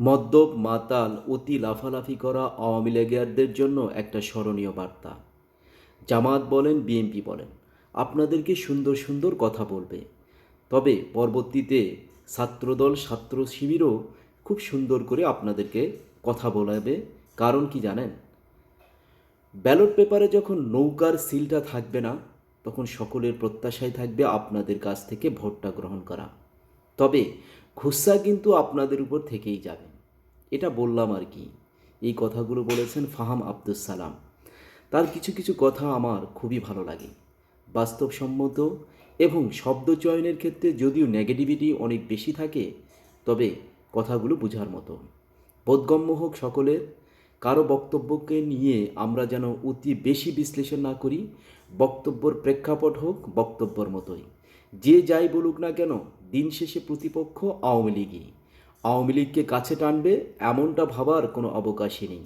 মদ্যপ, মাতাল, অতি লাফালাফি করা আওয়ামী লীগেরদের জন্য একটা স্মরণীয় বার্তা। জামাত বলেন, বিএনপি বলেন, আপনাদেরকে সুন্দর সুন্দর কথা বলবে। তবে পরবর্তীতে ছাত্রদল, ছাত্র শিবিরও খুব সুন্দর করে আপনাদেরকে কথা বলাবে। কারণ কি জানেন? ব্যালট পেপারে যখন নৌকার সিলটা থাকবে না, তখন সকলের প্রত্যাশায় থাকবে আপনাদের কাছ থেকে ভোটটা গ্রহণ করা। তবে খুসা কিন্তু আপনাদের উপর থেকেই যাবে। এটা বললাম আর কি। এই কথাগুলো বলেছেন ফাহাম আব্দুস সালাম। তার কিছু কিছু কথা আমার খুবই ভালো লাগে। বাস্তবসম্মত এবং শব্দ চয়নের ক্ষেত্রে যদিও নেগেটিভিটি অনেক বেশি থাকে, তবে কথাগুলো বোঝার মতো। বোধগম্য হোক সকলের, কারও বক্তব্যকে নিয়ে আমরা যেন অতি বেশি বিশ্লেষণ না করি, বক্তব্যর প্রেক্ষাপট হোক বক্তব্যর মতোই। যে যাই বলুক না কেন, দিন শেষে প্রতিপক্ষ আওয়ামী লীগই। আওয়ামী লীগকে কাছে টানবে এমনটা ভাবার কোনো অবকাশই নেই।